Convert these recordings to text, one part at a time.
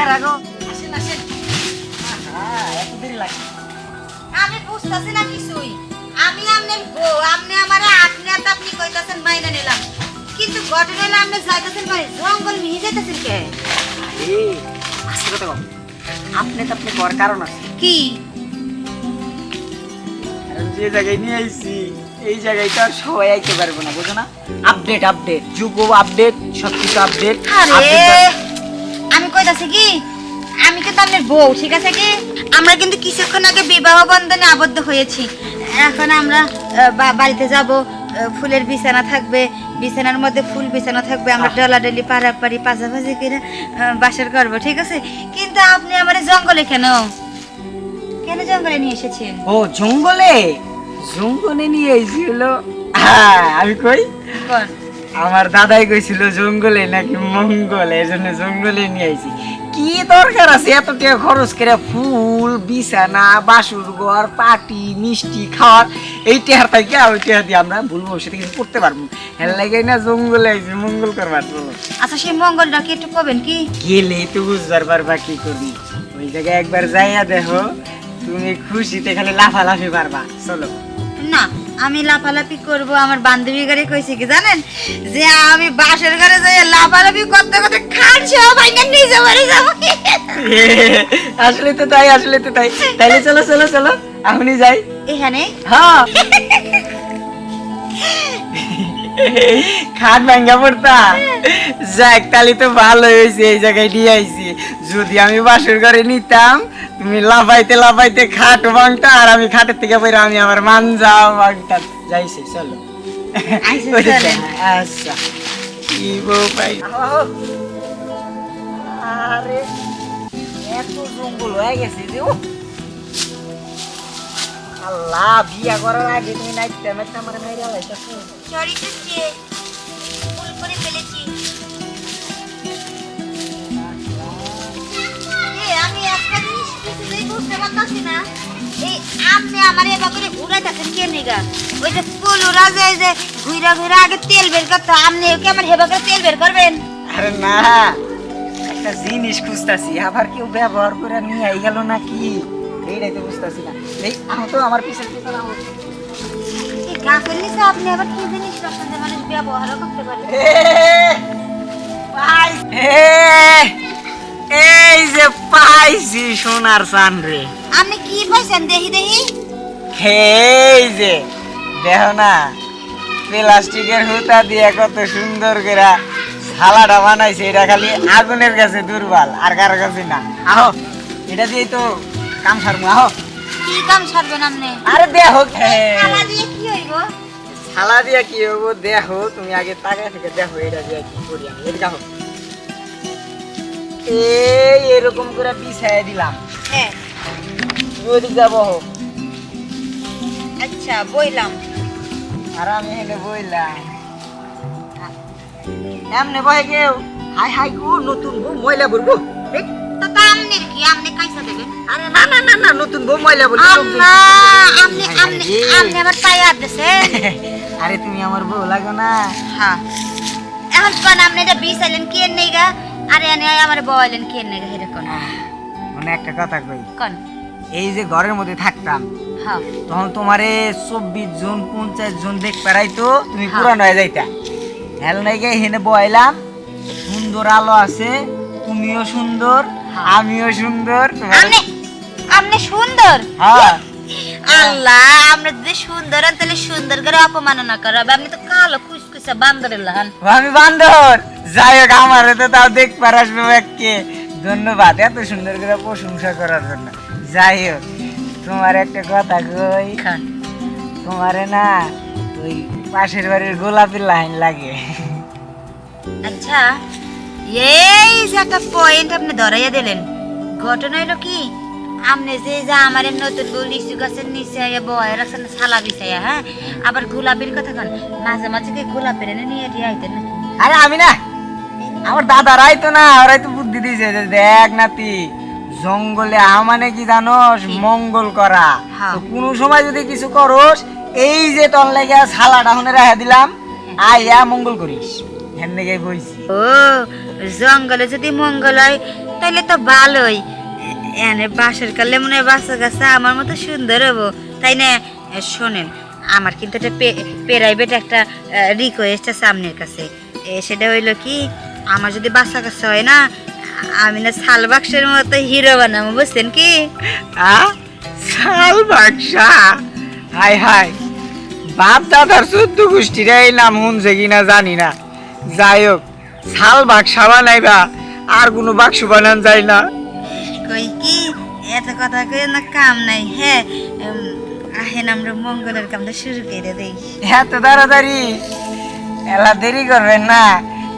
কেরা গো আসেন আসেন। এত দেরি লাগে। আমি বুঝতেছি না কিছুই। আমি আপনার বউ আপনি আমার আপনি আপনি কইতাছেন মাইনা নিলাম। কিন্তু ঘটনা হলো আপনি যাইতেছেন জঙ্গল মিহি যাইতেছেন কে? আরে আসতে কথা কম আপনি তো আপনি কর কারণ আছে। কি? যে জায়গায় নিয়ে আইছি এই জায়গায় তো আর সবাই আইতে পারব না বুঝো না? আপডেট আপডেট যুগ আপডেট সব কিছু আপডেট আরে আমি কইতাছি কি? আমি কিন্তু আপনার বউ ঠিক আছে কি? আমরা কিন্তু কিছুক্ষণ আগে বিবাহ বন্ধনে আবদ্ধ হয়েছি। এখন আমরা বাড়িতে যাব ফুলের বিছানা থাকবে বিছানার মধ্যে ফুল বিছানা থাকবে আমরা ডলাডলি পাড়াপাড়ি পাশাপাশি করে আহ, বাসর করব ঠিক আছে? কিন্তু আপনি আমার জঙ্গলে কেন? কেন জঙ্গলে নিয়ে এসেছেন? ও জঙ্গলে? জঙ্গলে নিয়ে হলো হ্যাঁ আমি কই? কোন আমার দাদাই কইছিল জঙ্গলে নাকি মঙ্গল এর জন্য জঙ্গলে নিয়ে আইছি। কি দরকার আছে? এত টাকা খরচ করে ফুল বিছানা বাসুর ঘর পাটি মিষ্টি খাওয়ার এই টেহার থেকে ওই টেহার দিয়ে আমরা ভুল ভবিষ্যতে কিছু করতে পারব। হেল লাগে না জঙ্গলে আইছি মঙ্গল করবার চলো আচ্ছা সেই মঙ্গলটা কি একটু কবেন কি? গেলে তো বুঝবার পারবা কি করবি। ওই জায়গায় একবার যাইয়া দেখো তুমি খুশিতে খালি লাফালাফি পারবা। চলো। না আমি লাফালাফি করব আমার বান্ধবী ঘরে কইছে কি জানেন? যে আমি বাসের ঘরে যাই লাফালাফি করতে করতে খান সব ভাঙা নিজে বাড়ি যাব আসলে তো তাই আসলে তো তাই। তাইলে চলো চলো চলো এখনই যাই। এখানে? হ্যাঁ। খাট ভাঙ্গা পড়তা। যাক তাহলে তো ভালো হয়েছে এই জায়গায় নিয়ে আইছি। যদি আমি বাসুর ঘরে নিতাম তুমি লাফাইতে লাফাইতে খাট ভাঙতা আর আমি খাটের থেকে বেরো আমি আমার মান যাও ভাঙতাম যাইছে চলো। চলেন। আচ্ছা। কি বউ পাই আরে এত জঙ্গল হয়ে গেছে যে আল্লাহ বিয়া করার আগে তুমি নাইতে আমার মেরে লাইতাছো সরি করছে বুঝতে পারতাছি না। এই আপনি আমার এবার করে ঘুরাইতেছেন কে নিগা? ওই যে পুলুরা যায় যে ঘুরা ঘুরা আগে তেল বের করতো আপনি কি আমার হেবা করে তেল বের করবেন? আরে না একটা জিনিস খুঁজতাছি। আবার কেউ ব্যবহার করে নিয়ে আই গেল নাকি? এইটাই তো বুঝতাছি না। এই আহ তো আমার পিছনে পিছনে আহ। এই গাছের নিচে আপনি আবার কি জিনিস রাখছেন যে মানুষ ব্যবহারও করতে পারে? এ, এই যে পাইছি সোনার চান রে। আপনি কি পাইছেন? দেখি দেখি। এই যে দেখো না প্লাস্টিকের হুতা দিয়ে কত সুন্দর করে সালাডা বানাইছে। এটা খালি আগুনের কাছে দুর্বল আর কারও কাছে না। আহো এটা দিয়েই তো কাম সারমু আহো। কি কাম সারবেন আপনি আরে দেখো খালা দিয়ে কি হইব? থালা দিয়া কি হব দেখো তুমি আগে তাকায় থেকে দেখো এটা দিয়ে কি করি আমি। আহো এই এরকম করে বিছাই দিলাম। হ্যাঁ। ওদিক যাব হোক। আচ্ছা বইলাম। আর আমি এনে বইলাম। এমনে বহে কেউ? হাই হাই গো নতুন বউ ময়লা বলব? তো কি? কাইসা দেবেন আরে না না না না নতুন বউ ময়লা বলব। আম্মা আপনি হায় আপনি আমার পায়ে হাত আরে তুমি আমার বউ লাগো না। হ্যাঁ। এখন কোন আপনি এটা বিছাইলেন কি এর নেগা আরে এনে আমার বয়লেন কি এর নেগা হেরে কোন? মানে একটা কথা কই। কোন? এই যে ঘরের মধ্যে থাকতাম হ্যাঁ। তখন তোমারে চব্বিশ জন পঞ্চাশ জন দেখ পেরাইতো তুমি হ্যাঁ। পুরান হয়ে যাইতা। হেল নাই গে হেনে বয়লাম সুন্দর আলো আছে তুমিও সুন্দর হ্যাঁ। আমিও সুন্দর আপনি সুন্দর? হ্যাঁ। আল্লাহ আমরা যদি সুন্দর তাহলে সুন্দর করে অপমাননা করবে আপনি তো কালো বান্দরের লাহান। আমি বান্দর। যাই হোক আমার তো তাও দেখ পারাসবে একে ধন্যবাদ এত সুন্দর করে প্রশংসা করার জন্য। যাই হোক তোমার একটা কথা কই? খান তোমারে না ওই পাশের বাড়ির গোলাপের লাইন লাগে। আচ্ছা এই যে একটা পয়েন্ট আপনি ধরাইয়া দিলেন। ঘটনা হলো কি? আপনি যে যা আমার নতুন বউ লিচু গাছের নিচে আইয়া বয় রাখছেন সালা বিছাইয়া হ্যাঁ? আবার গোলাপের কথা কন মাঝে মাঝে কি গোলাপের এনে নিয়ে দিয়ে আইতেন নাকি? আরে আমি না আমার দাদারাই তো না ওরাই তো বুদ্ধি দিয়েছে দেখ নাতি জঙ্গলে আ মানে কি জানোস? মঙ্গল করা। তো কোনো সময় যদি কিছু করস এই যে তোর লেগে ছালাটা হুনে রেখে দিলাম আইয়া মঙ্গল করিস। হেন লেগে বইছি। ও জঙ্গলে যদি মঙ্গল হয় তাহলে তো ভালোই। এনে বাসের কালে মনে হয় বাসা গাছা আমার মতো সুন্দর হব। তাই না? শোনেন, আমার কিন্তু একটা প্রাইভেট একটা রিকোয়েস্ট আছে আপনার কাছে। সেটা হইল কি, আমার যদি বাসা কাছে হয় না, আমি না শাল বাক্সের মতো হিরো বানাবো, বুঝছেন কি? শাল বাক্সা? হাই হাই বাপ দাদার চোদ্দ গোষ্ঠীর এই নাম শুনছে কিনা জানি না। যাই হোক, শাল বাক্সা বানাইবা, আর কোনো বাক্স বানান যায় না। কই কি? এত কথা কই না কাম নাই হে। উম, আহেন আমরা মঙ্গলের কামটা শুরু করে দেই। এত তাড়াতাড়ি। এলা দেরি করবেন না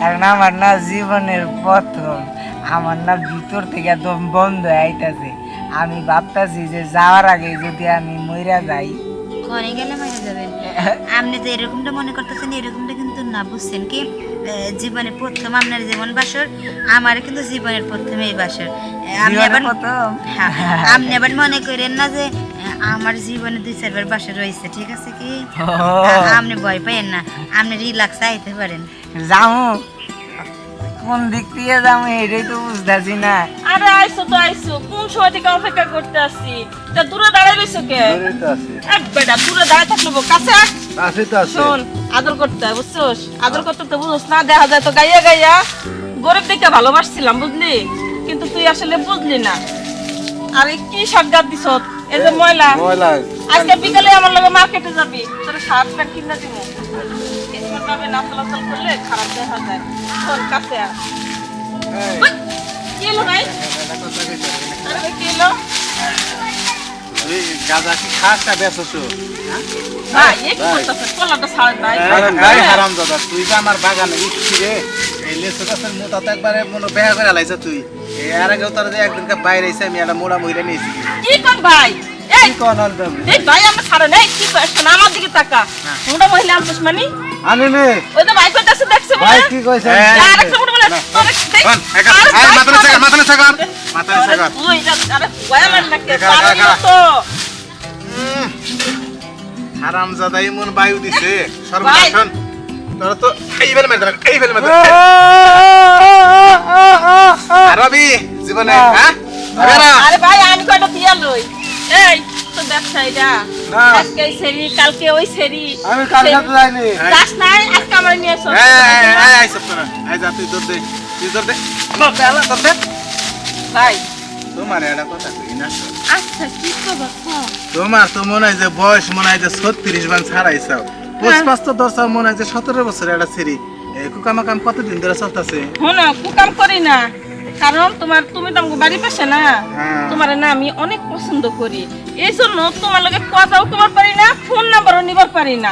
কারণ আমার না জীবনের প্রথম আমার না ভিতর থেকে একদম বন্ধ আইতাছে। আমি ভাবতাছি যে যাওয়ার আগে যদি আমি মইরা যাই ঘরে গেলে মারা যাবেন আপনি যে এরকমটা মনে করতেছেন এরকমটা কিন্তু না বুঝছেন কি? জীবনের প্রথম আপনার জীবন বাসর আমার কিন্তু জীবনের প্রথম এই বাসর। আপনি আবার হ্যাঁ, আপনি আবার মনে করেন না যে আমার জীবনে দুই চারবার বাসা রয়েছে ঠিক আছে কি? আপনি ভয় পাইয়েন না আপনি রিল্যাক্স আইতে পারেন। যামু কোন দিক দিয়ে যামু এটাই তো বুঝতেছি না। আরে আইসো তো আইসো কোন সময় থেকে অপেক্ষা করতে আসছি তা দূরে দাঁড়াই রইছো কে? এক বেটা দূরে দাঁড়ায় থাকল বউ, কাছে তো আছে। শোন আদর করতে হয় বুঝছোস? আদর করতে তো বুঝোস না দেখা যায় তো গাইয়া গাইয়া। গরিব দেখে ভালোবাসছিলাম বুঝলি? কিন্তু তুই আসলে বুঝলি না। আরে কি সাজ্ঞাত দিছ? এই যে ময়লা। ময়লা। আজকে বিকালে আমার লগে মার্কেটে যাবি তোর শার্ট প্যান্ট কিনে দিব এসময় ভাবে না চলাচল করলে খারাপ দেখা যায়। শোন কাছে ওই, কি এলো ভাই? আরে ভাই কি এলো? এই গাঁজা কি খাস না বেচছো ভাই এ কি করতেছে? কলাটা ছাড় ভাই। এই হারাম দাদা তুই যে আমার বাগানে উঠছি রে এই লেচু গাছের মোটা তো একবারে মনে বেহা করে লাইছ তুই। এই আর আগে তোর যে বাইরে এসে আমি একটা মোড়া মহিলা নিয়েছি। কি কর ভাই? এই কন এই ভাই আমার ছাড়ে নাই কি আমার দিকে তাকা। মোটা মহিলা আনছিস মানে? আনি নে ওই তো ভাই কইতাছে দেখছে ভাই বলে কি কইছে? আর কন একা আরে মাথানে কই? চাকা মাথানে চাকা মাথানে আরে চাকা তুই যা- আরে ভয় আমার নাকি দেখা, পারবি তো হারাম জাদা এমন বায়ু দিছে। সর্বনাশন। তোরা তো এই ফেলে মেরে এই ফেলে মেরে আরবি জীবনে হ্যাঁ? আরে ভাই আমি কয়টা দিয়া লই? এই তো ব্যবসায়ীরা আজকে সেরি কালকে ওই সেরি। আমি কালকে তো যাইনি। দাস নাই আজকে আমার নিয়ে এসো এই এই এই এই সব না এই যা তুই দৌড় দে তুই দৌড় দে। দৌড় দে আলা দে। ভাই। তোমার একটা কথা কই না? আচ্ছা কি খবর? তোমার তো মনে হয় যে বয়স মনে হয় যে ছত্রিশ বার ছাড়াইছাও। পুষ্পাস তো দশা মনে হয় যে সতেরো বছর একটা ছেড়ি কুকামাকাম কতদিন ধরে চলতেছে? কুকাম করি না। কারণ তোমার তুমি তো আমার বাড়ির পাশে না। হ্যাঁ। তোমার না আমি অনেক পছন্দ করি। এই জন্য তোমার লগে কথাও কবার পারি না ফোন নাম্বারও নিবার পারি না।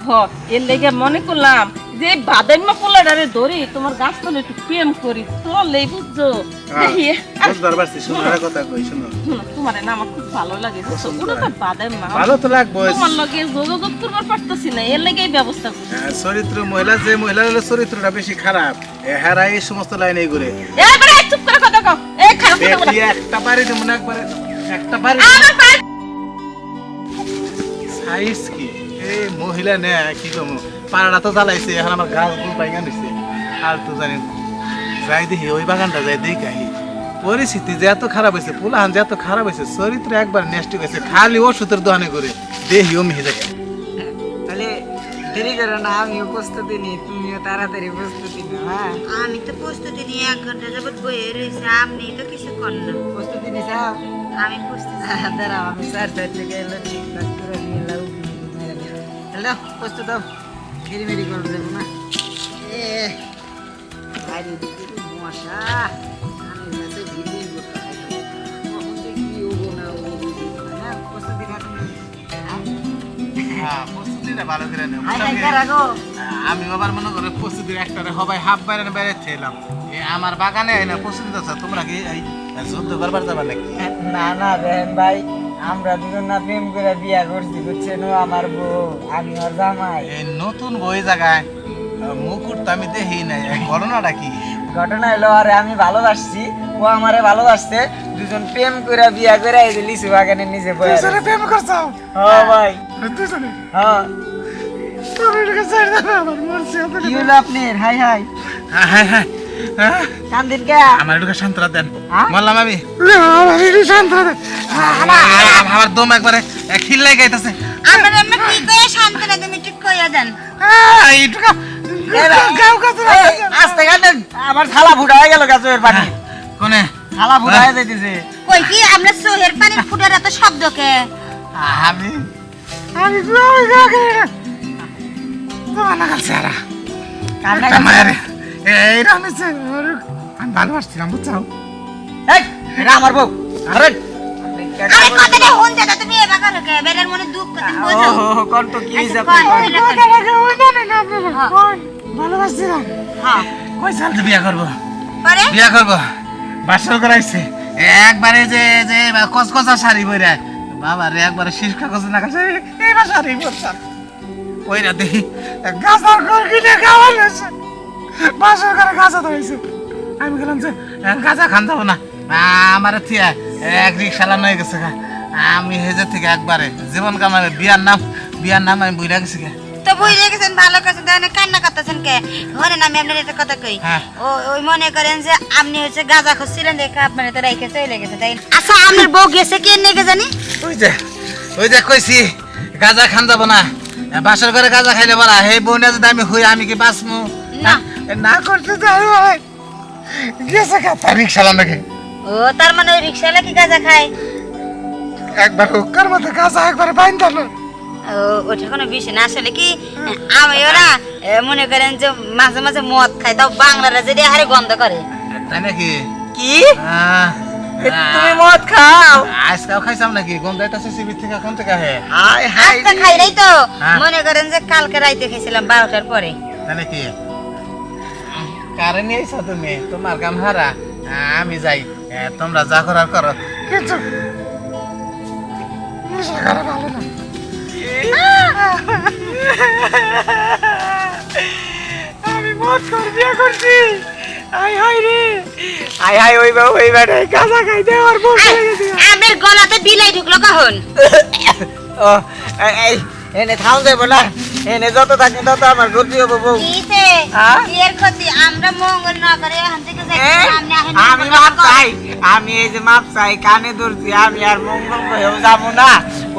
হ এর লেগে মনে করলাম যে বাদাইম্য পোলাডারে ধরি তোমার গাছ তলে একটু প্রেম করি বুঝছ? বুঝবার পারছি শোনো একটা কথা কই শোনো, তোমার না আমার খুব ভালো লাগে। ওটা তো বাদাইম্য ভালো তো লাগবো তোমার লগে যোগাযোগ করবার পারতেছি না এর লেগে ব্যবস্থা করছি। হ্যাঁ, চরিত্র মহিলা যে মহিলার হলো চরিত্রটা বেশি খারাপ। হেরা এই সমস্ত লাইনে ঘুরে। এবারে চুপ করে কথা কও। এই খারাপ কথা একটা বাড়ি দেবো না একবারে একটা বাড়ি সাইজ কি? এই মহিলা নে কি কমু? পাড়াটা তো জ্বালাইছে এখন আমার গাছ গুল দিছে আর তো জানি। যাই দেখি ওই বাগানটা যাই দেখি পরিস্থিতি যে এত খারাপ হয়েছে পুলাহান যে এত খারাপ হয়েছে চরিত্র একবার নেস্ট হয়েছে খালি ওষুধের দোকানে করে দেহি ও মিহে যায় তাহলে দেরি করো না আমিও প্রস্তুতি নিই তুমিও তাড়াতাড়ি প্রস্তুতি নিও হ্যাঁ? আমি তো প্রস্তুতি নিয়ে এক ঘণ্টা যাবত বইয়ে রয়েছে আপনি তো কিছু কর না। প্রস্তুতি আমি প্রস্তুতি দাঁড়াও আমি চার চার থেকে এলো ঠিকঠাক করে নিয়ে এলাম হ্যালো প্রস্তুত হও। মেরি করে দেবো না। এ কি মশা। প্রস্তুতিটা ভালো করে? আমি আবার মনে করে প্রস্তুতির একটারে হবাই হাফ বাইরে বাইরে ছিলাম। আমার বাগানে না প্রস্তুতি আছে তোমরা কি এই যুদ্ধ করবার যাবার নাকি? না না বেহেন ভাই আমরা দুজন না প্রেম করে বিয়া করছি বুঝছেন আমার বউ আমি ওর জামাই। এই নতুন বই জায়গায় মুকুট তো আমি দেখি নাই ঘটনাটা কি? ঘটনা হলো আরে আমি ভালোবাসছি ও আমারে ভালোবাসছে দুজন প্রেম করে বিয়া করে এই যে লিচু বাগানের নিচে বয়ে প্রেম করছ? হ্যাঁ ভাই। হ্যাঁ। কি হলো আপনার? হাই হাই। হ্যাঁ হ্যাঁ হ্যাঁ হ্যাঁ? কান্দিন কে? আমার একটু দেন। হ্যাঁ? বললাম আমি। আমার একটু দেন। দম একবারে খিল্লাই গাইতেছে। আমরা আমরা কি করে শান্ত না তুমি ঠিক কইয়া দেন। একটু গাও কাছে আস্তে কান্দেন। আমার থালা ফুটা হয়ে গেল গাছের পানি। কোনে? থালা ফুটা হয়ে। যাইতেছে। কই কি আমরা সোহের পানির ফুটার এত শব্দ কে? আমি আমি ভালোবাসছিলাম বুঝছ আমার বউ। আরে। ভালোবাসছিলাম। হ্যাঁ। সাল বিয়া করব? বিয়া করব। বাসর করাইছে একবারে যে যে কচকচা শাড়ি বইরা বাবা রে একবারে শীষ কাগজ না কাছে এইবার শাড়ি পরছাম ওইরা দেখি গাছার ঘর কিনে খাওয়া গেছে বাসর করে গাছা ধরেছে আমি গেলাম যে গাছা খান যাব না। আমার থিয়া এক রিক্সালা নয়ে গেছে গা। আমি হেজে থেকে একবারে জীবন কামাবে বিয়ার নাম বিয়ার নাম আমি বুঝা গেছি গা। তো বুঝে গেছেন ভালো কাছে তাহলে কান্না করতেছেন কে? ধরেন আমি আপনার একটা কথা কই। হ্যাঁ। ও ওই মনে করেন যে আপনি হচ্ছে গাঁজা খুঁজছিলেন দেখে আপনার তো রেখে চলে গেছে তাই আচ্ছা আপনার বউ গেছে কে নেগে জানি? ওই যে ওই যে কইছি গাজা খান যাব না। বাসর করে গাজা খাইলে বলা হে বোন যদি আমি হই আমি কি বাঁচমু? না। না করতে যাই গেছে খাতা রিক্সা নাকি ও তার মানে ওই রিক্সাওয়ালা কি গাঁজা খায়? একবার হুক্কার মতো গাজা একবার বাইন দিল ও ওটা কোনো বিষয় না আসলে কি আমি ওরা মনে করেন যে মাঝে মাঝে মদ খায় তাও বাংলারা যে হারে গন্ধ করে। তাই নাকি? কি? এ, তুমি মদ খাও। আজকাল খাইছাম নাকি? গন্ধ আইতাছে সিবির থেকে? কোন থেকে হে হাই হাই আজকে খাই নাই তো। হ্যাঁ। মনে করেন যে কালকে রাইতে খাইছিলাম বারোটার পরে। তাই নাকি? কারে তুমি? তোমার কাম হারা আমি যাই। তোমরা যা করার করো। কিন্তু নেশা করা ভালো না। আমি মদ করে বিয়ে করছি। আই হাই রে। হাই হাই ওই বা ওই বেটা গাঁজা খাইতে বউ চলে গেছে আমের গলাতে বিলাই ঢুকলো কখন? ও এই, এনে থাম যাব না এনে যত থাকে তত আমার গতি হব বউ। কিসে? বিয়ের ক্ষতি? আমরা মঙ্গল না করে এখান থেকে সামনে আমি মাপ চাই। আমি এই যে মাপ চাই কানে ধরছি আমি আর মঙ্গল গ্রহেও যাব না।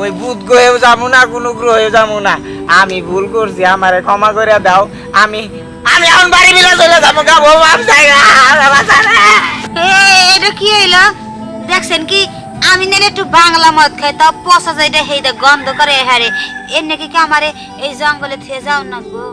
ওই বুধ গ্রহেও যাব না কোনো গ্রহেও যাব না। আমি ভুল করছি আমারে ক্ষমা করে দাও। আমি আমি এখন বাড়ি মিলে চলে যাব গা বউ এটা কি হইল? দেখছেন কি, আমি নেলে একটু বাংলা মদ খাই, তাও পচা যাইটা হেইটা গন্ধ করে হারে এর নাকি কি আমারে এই জঙ্গলে থেকে যাও না গো?